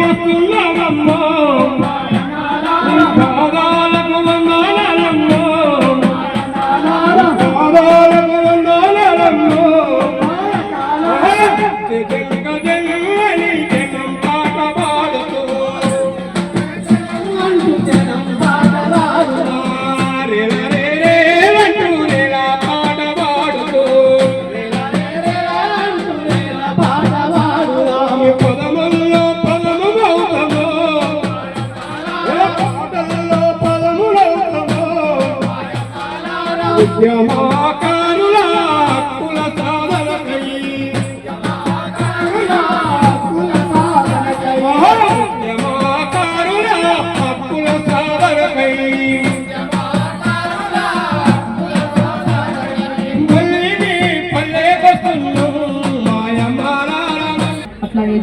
వస్తున్నవమ్మా.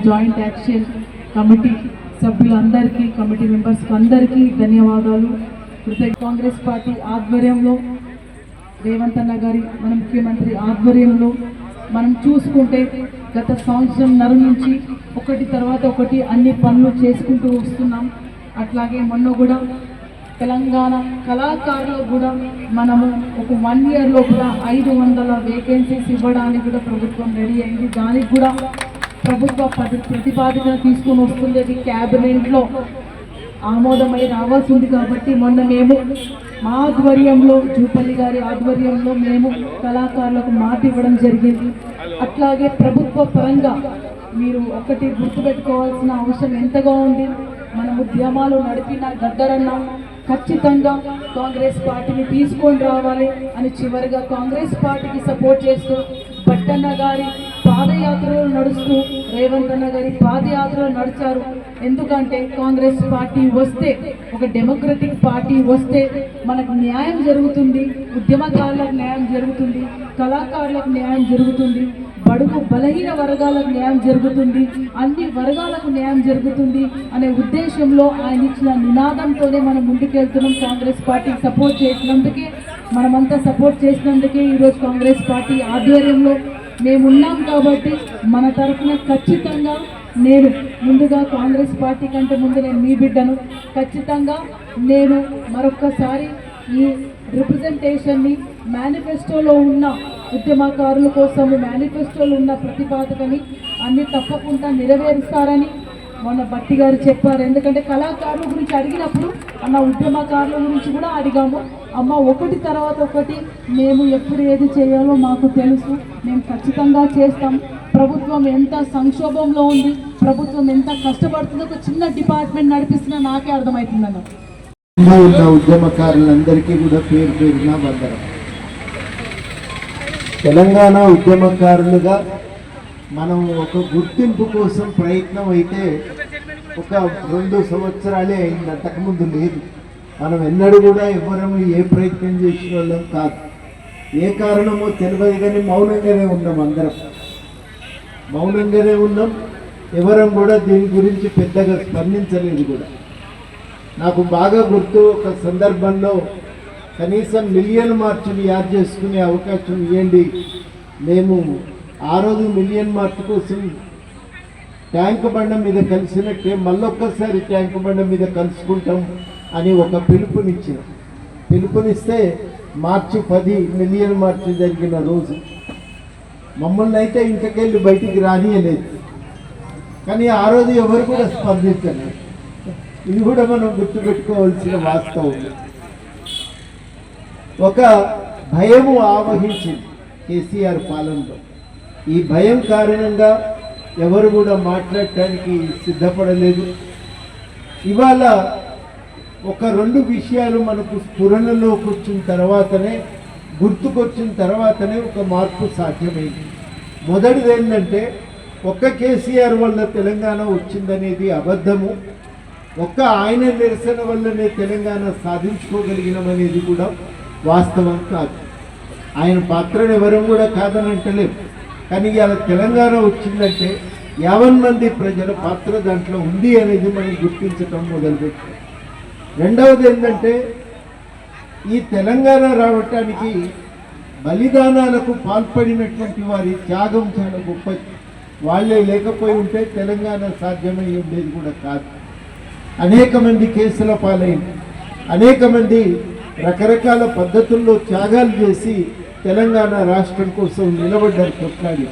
Joint action committee సభ్యులందరికీ committee మెంబర్స్కి అందరికీ ధన్యవాదాలు. కృతజ్ఞ కాంగ్రెస్ పార్టీ ఆధ్వర్యంలో రేవంత్ అన్న గారి మన ముఖ్యమంత్రి ఆధ్వర్యంలో మనం చూసుకుంటే గత సంవత్సరంన్నర నుంచి ఒకటి తర్వాత ఒకటి అన్ని పనులు చేసుకుంటూ వస్తున్నాం. అట్లాగే మొన్న కూడా తెలంగాణ కళాకారులకు కూడా మనము ఒక వన్ ఇయర్లో కూడా ఐదు వందల వేకెన్సీస్ ఇవ్వడానికి కూడా ప్రభుత్వం రెడీ అయింది. దానికి కూడా ప్రభుత్వ ప్రతిపాదన తీసుకొని వస్తుంది అది క్యాబినెట్లో. ఆమోదమై రావాల్సింది కాబట్టి మొన్న మేము మా ఆధ్వర్యంలో జూపల్లి గారి ఆధ్వర్యంలో మేము కళాకారులకు మాట ఇవ్వడం జరిగింది. అట్లాగే ప్రభుత్వ పరంగా మీరు ఒకటి గుర్తుపెట్టుకోవాల్సిన అవసరం ఎంతగా ఉంది? మన ఉద్యమాలు నడిపిన గద్దరన్నా ఖచ్చితంగా కాంగ్రెస్ పార్టీని తీసుకొని రావాలి అని చివరిగా కాంగ్రెస్ పార్టీకి సపోర్ట్ చేస్తూ పట్టన్న గారి పాదయాత్రలు నడుస్తూ రేవంత్ అన్న గారి పాదయాత్రలు నడిచారు. ఎందుకంటే కాంగ్రెస్ పార్టీ వస్తే ఒక డెమోక్రటిక్ పార్టీ వస్తే మనకు న్యాయం జరుగుతుంది ఉద్యమకారులకు న్యాయం జరుగుతుంది కళాకారులకు న్యాయం జరుగుతుంది బడుగు బలహీన వర్గాలకు న్యాయం జరుగుతుంది అన్ని వర్గాలకు న్యాయం జరుగుతుంది అనే ఉద్దేశంలో ఆయన ఇచ్చిన నినాదంతోనే మనం ముందుకెళ్తున్నాం. కాంగ్రెస్ పార్టీ సపోర్ట్ చేసినందుకే మనమంతా సపోర్ట్ చేసినందుకే ఈరోజు కాంగ్రెస్ పార్టీ ఆధ్వర్యంలో మేమున్నాం కాబట్టి మన తరఫున ఖచ్చితంగా నేను ముందుగా కాంగ్రెస్ పార్టీ కంటే ముందు నేను మీ బిడ్డను ఖచ్చితంగా నేను మరొక్కసారి ఈ రిప్రజెంటేషన్ని మేనిఫెస్టోలో ఉన్న ఉద్యమకారుల కోసం మేనిఫెస్టోలో ఉన్న ప్రతిపాదకని అన్ని తప్పకుండా నెరవేరుస్తారని మొన్న భట్టి గారు చెప్పారు. ఎందుకంటే కళాకారుల గురించి అడిగినప్పుడు అన్న ఉద్యమకారుల గురించి కూడా అడిగాము. అమ్మ ఒకటి తర్వాత ఒకటి మేము ఎప్పుడు ఏది చేయాలో మాకు తెలుసు. మేము ఖచ్చితంగా చేస్తాం. ప్రభుత్వం ఎంత సంక్షోభంలో ఉంది ప్రభుత్వం ఎంత కష్టపడుతుందో ఒక చిన్న డిపార్ట్మెంట్ నడిపిస్తున్నా నాకే అర్థమవుతుందన్న ఉన్న ఉద్యమకారులందరికీ కూడా పేరు పేరున వందనం. తెలంగాణ ఉద్యమకారులుగా మనం ఒక గుర్తింపు కోసం ప్రయత్నం అయితే ఒక రెండు సంవత్సరాలే అయింది అంతకుముందు లేదు. మనం ఎన్నడూ కూడా ఎవరము ఏ ప్రయత్నం చేసిన వాళ్ళం కాదు. ఏ కారణమో తెలియదు కానీ మౌనంగానే ఉన్నాం అందరం. మౌనంగానే ఉన్నాం. ఎవరం కూడా దీని గురించి పెద్దగా స్పందించలేదు కూడా. నాకు బాగా గుర్తు ఒక సందర్భంలో కనీసం మిలియన్ మార్చుని యాడ్ చేసుకునే అవకాశం ఇవ్వండి. మేము ఆ రోజు మిలియన్ మార్చ్ కోసం ట్యాంక్ బండ మీద కలిసినట్టే మళ్ళొక్కసారి ట్యాంక్ బండ మీద కలుసుకుంటాం అని ఒక పిలుపునిచ్చిన పిలుపునిస్తే మార్చి పది మిలియన్ మార్చి జరిగిన రోజు. మమ్మల్ని అయితే ఇంటికెళ్ళి బయటికి రానియలేదు. కానీ ఆ రోజు ఎవరు కూడా స్పందించలేదు. ఇది కూడా మనం గుర్తుపెట్టుకోవాల్సిన వాస్తవం. ఒక భయము ఆవహించింది కేసీఆర్ పాలనలో. ఈ భయం కారణంగా ఎవరు కూడా మాట్లాడటానికి సిద్ధపడలేదు. ఇవాళ ఒక రెండు విషయాలు మనకు స్ఫురణలోకి వచ్చిన తర్వాతనే గుర్తుకొచ్చిన తర్వాతనే ఒక మార్పు సాధ్యమైంది. మొదటిది ఏంటంటే ఒక్క కేసీఆర్ వల్ల తెలంగాణ వచ్చిందనేది అబద్ధము. ఒక్క ఆయన నిరసన వల్లనే తెలంగాణ సాధించుకోగలిగినామనేది కూడా వాస్తవం కాదు. ఆయన పాత్రను ఎవరం కూడా కాదని అంటలేము కానీ ఇలా తెలంగాణ వచ్చిందంటే యావన్ మంది ప్రజల పాత్ర దాంట్లో ఉంది అనేది మనం గుర్తించటం మొదలుపెట్టాం. రెండవది ఏంటంటే ఈ తెలంగాణ రావటానికి బలిదానాలకు పాల్పడినటువంటి వారి త్యాగం చాలా గొప్ప వాళ్ళే లేకపోయి ఉంటే తెలంగాణ సాధ్యమై ఉండేది కూడా కాదు. అనేక మంది కేసుల పాలైంది. అనేక మంది రకరకాల పద్ధతుల్లో త్యాగాలు చేసి తెలంగాణ రాష్ట్రం కోసం నిలబడ్డారు కొట్లాడి.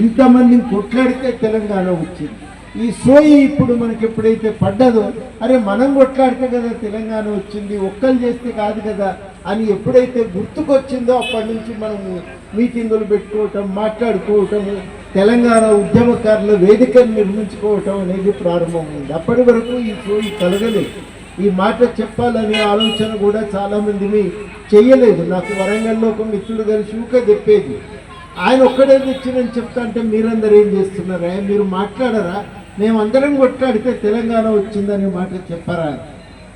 ఇంతమందిని కొట్లాడితే తెలంగాణ వచ్చింది. ఈ సోయి ఇప్పుడు మనకి ఎప్పుడైతే పడ్డదో అరే మనం కొట్లాడితే కదా తెలంగాణ వచ్చింది ఒక్కరు చేస్తే కాదు కదా అని ఎప్పుడైతే గుర్తుకొచ్చిందో అప్పటి నుంచి మనం మీటింగులు పెట్టుకోవటం మాట్లాడుకోవటం తెలంగాణ ఉద్యమకారుల వేదికను నిర్మించుకోవటం అనేది ప్రారంభమైంది. అప్పటి వరకు ఈ సోయి కలగలేదు. ఈ మాట చెప్పాలనే ఆలోచన కూడా చాలామందిని చేయలేదు. నాకు వరంగల్లో ఒక మిత్రుడు కలిసి షూక చెప్పేది. ఆయన ఒక్కడే తెచ్చినని చెప్తా అంటే మీరందరూ ఏం చేస్తున్నారా? మీరు మాట్లాడరా? మేమందరం కొట్లాడితే తెలంగాణ వచ్చిందనే మాట చెప్పరా?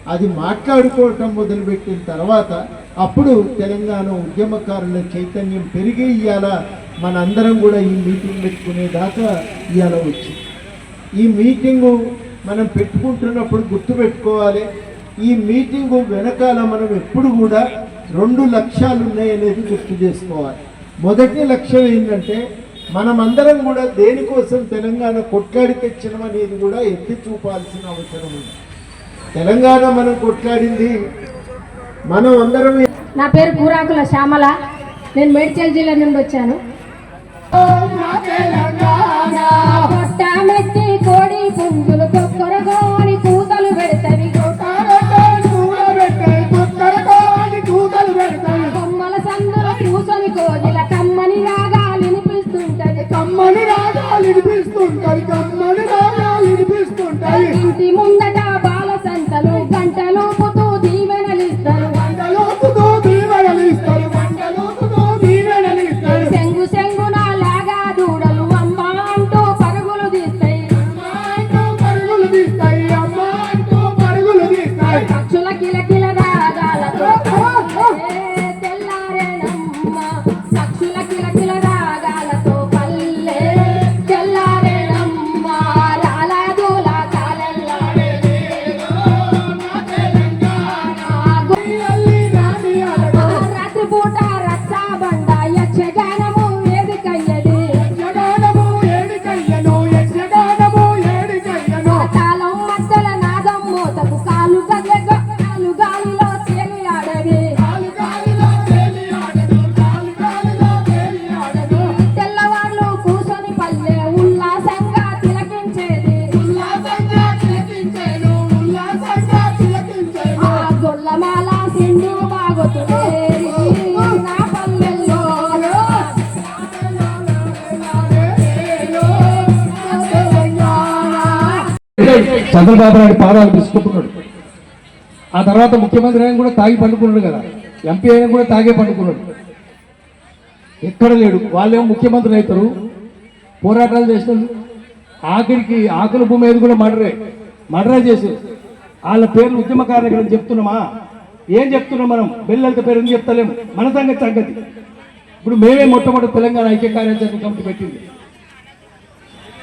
అది మాట్లాడుకోవటం మొదలుపెట్టిన తర్వాత అప్పుడు తెలంగాణ ఉద్యమకారుల చైతన్యం పెరిగి ఇవాళ మనందరం కూడా ఈ మీటింగ్ పెట్టుకునేదాకా ఇవాళ వచ్చింది. ఈ మీటింగు మనం పెట్టుకుంటున్నప్పుడు గుర్తుపెట్టుకోవాలి ఈ మీటింగు వెనకాల మనం ఎప్పుడు కూడా రెండు లక్ష్యాలు ఉన్నాయనేది గుర్తు చేసుకోవాలి. మొదటి లక్ష్యం ఏంటంటే మనమందరం కూడా దేనికోసం తెలంగాణ కొట్లాడి తెచ్చినాం అనేది కూడా ఎత్తి చూపాల్సిన అవసరం ఉంది. తెలంగాణ మనం కొట్లాడింది మనం అందరం నా పేరు కూరాకుల శ్యామల. నేను మేడ్చల్ జిల్లా నుండి వచ్చాను. చంద్రబాబు నాయుడు పాదాలు తీసుకుంటున్నాడు ఆ తర్వాత ముఖ్యమంత్రి అయినా కూడా తాగి పండుకున్నాడు కదా. ఎంపీ అయినా కూడా తాగే పండుకున్నాడు. ఎక్కడ లేడు. వాళ్ళేమో ముఖ్యమంత్రి అవుతారు. పోరాటాలు చేస్తారు ఆఖరికి ఆకుల భూమి మీద కూడా మర్డరే. మర్డరే చేశారు వాళ్ళ పేర్లు ఉద్యమకారులు ఇక్కడ చెప్తున్నామా? ఏం చెప్తున్నాం మనం? బెల్లెలత పేరు ఎందుకు చెప్తలేము? మన సంగతి సంగతి. ఇప్పుడు మేమే మొట్టమొదటి తెలంగాణ ఐక్య కార్యాచరణ కమిటీ పెట్టింది.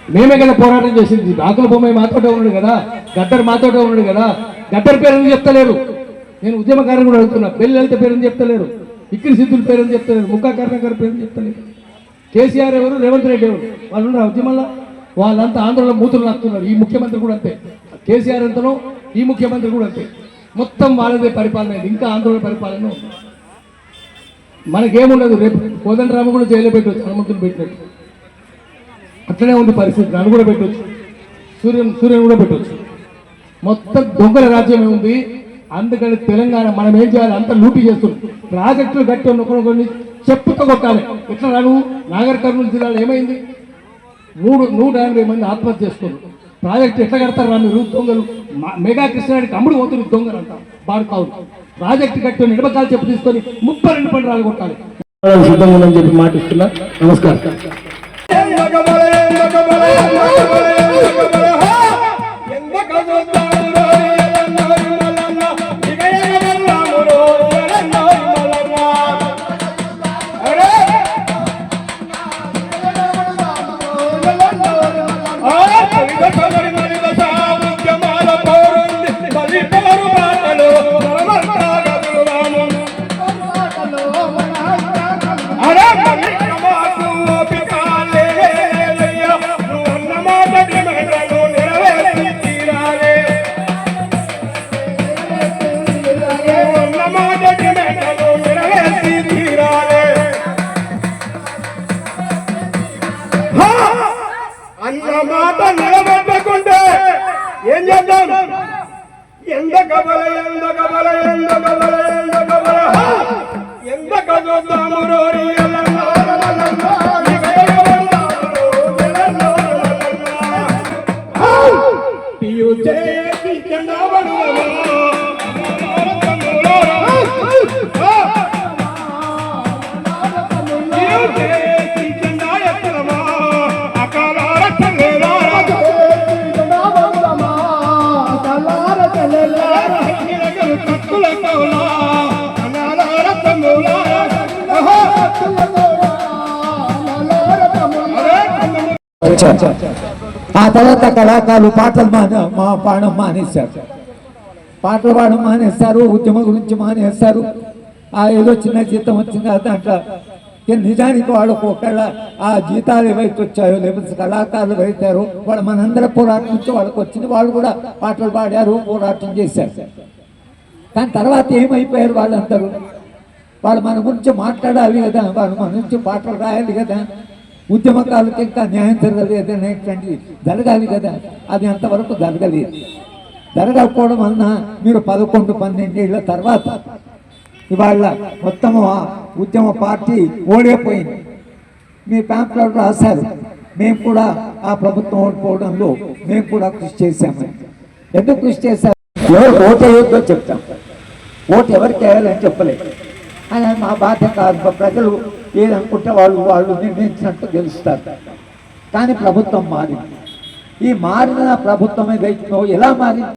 మేమే కదా పోరాటం చేసింది. ఆకుల బొమ్మ మాతోటే ఉన్నాడు కదా. గద్దర్ మాతోటే ఉన్నాడు కదా. గద్దర్ పేరు చెప్తలేరు. నేను ఉద్యమకారుని కూడా అడుగుతున్నా. పెళ్ళి లలిత పేరు చెప్తలేరు. ఇక్కిరి సిద్ధుల పేరు చెప్తలేరు. ముక్కా కర్ణకర్ పేరు చెప్తలేరు. కేసీఆర్ ఎవరు? రేవంత్ రెడ్డి ఎవరు? వాళ్ళు ఉన్నారు ఉద్యమంలో? వాళ్ళంతా ఆంధ్రలో మూతులు నాకుతున్నారు ఈ ముఖ్యమంత్రి కూడా అంతే. కేసీఆర్ ఎంతనో ఈ ముఖ్యమంత్రి కూడా అంతే. మొత్తం వాళ్ళదే పరిపాలన ఇంకా ఆంధ్రలో పరిపాలన. మనకేముండదు. రేపు కోదండరామ కూడా జైలు పెట్టవచ్చు హనుమంతుని పెట్టినట్టు. అట్లనే ఉంది పరిస్థితి. నన్ను కూడా పెట్టవచ్చు సూర్యన్ సూర్యుని కూడా పెట్టవచ్చు మొత్తం దొంగల రాజ్యమే ఉంది. అందుకని తెలంగాణ మనం ఏం చేయాలి? అంత లూటీ చేస్తుంది ప్రాజెక్టులు కట్టి ఒకరు చెప్పుతో కొట్టాలి. ఎట్లా రాను? నాగర్ కర్నూలు జిల్లాలో ఏమైంది? మూడు నూట ఎనభై మంది ఆత్మహత్య చేసుకున్నారు. ప్రాజెక్టు ఎట్లా కడతారు రా మీరు? దొంగలు. మెగా కృష్ణాడికి అమ్ముడు పోతుంది దొంగలు అంట బాడు ప్రాజెక్టు ప్రాజెక్ట్ కట్టి నిడమకాలు చెప్పు తీసుకొని ముప్పై రెండు పండు రాలు కొట్టాలి. సిద్ధంగా ఉందని చెప్పి మాటిస్తున్నా. నమస్కారం. தகவலையும் தகவலையும் தகவலையும் தகவலையும் వచ్చారు ఆ తర్వాత కళాకారులు పాటలు మాన మా పాడడం మానేశారు. పాటలు పాడడం మానేస్తారు ఉద్యమం గురించి మానేస్తారు ఆ ఏదో చిన్న జీతం వచ్చింది కదా దాంట్లో నిజానికి వాడు ఒకవేళ ఆ జీతాలు ఏవైతే వచ్చాయో లేకపోతే కళాకారులు అవుతారో వాళ్ళు మనందరి పోరాటం నుంచి వాళ్ళకి వచ్చింది. వాళ్ళు కూడా పాటలు పాడారు పోరాటం చేశారు. కానీ తర్వాత ఏమైపోయారు వాళ్ళందరూ? వాళ్ళు మన గురించి మాట్లాడాలి కదా వాళ్ళు మన గురించి పాటలు రాయాలి కదా. ఉద్యమకాలకి ఇంకా న్యాయం జరగలేదు అనేటువంటి జరగాలి కదా. అది అంతవరకు జరగలేదు. జరగకపోవడం వలన మీరు పదకొండు పన్నెండేళ్ళ తర్వాత ఇవాళ ఉత్తమ ఉద్యమ పార్టీ ఓడిపోయింది. మీ ప్యాంప్లెట్ రాశారు మేము కూడా ఆ ప్రభుత్వం ఓడిపోవడంలో మేము కూడా కృషి చేశామని. ఎందుకు కృషి చేశారు? ఎవరు ఓటు వేయొద్దో చెప్తాం. ఓటు ఎవరికి వేయాలని చెప్పలేదు. అని మా బాధ్యత ప్రజలు ఏదనుకుంటే వాళ్ళు వాళ్ళు నిర్ణయించినట్టు గెలుస్తారు. కానీ ప్రభుత్వం మారింది. ఈ మారిన ప్రభుత్వం ఏదైతుందో ఎలా మారింది?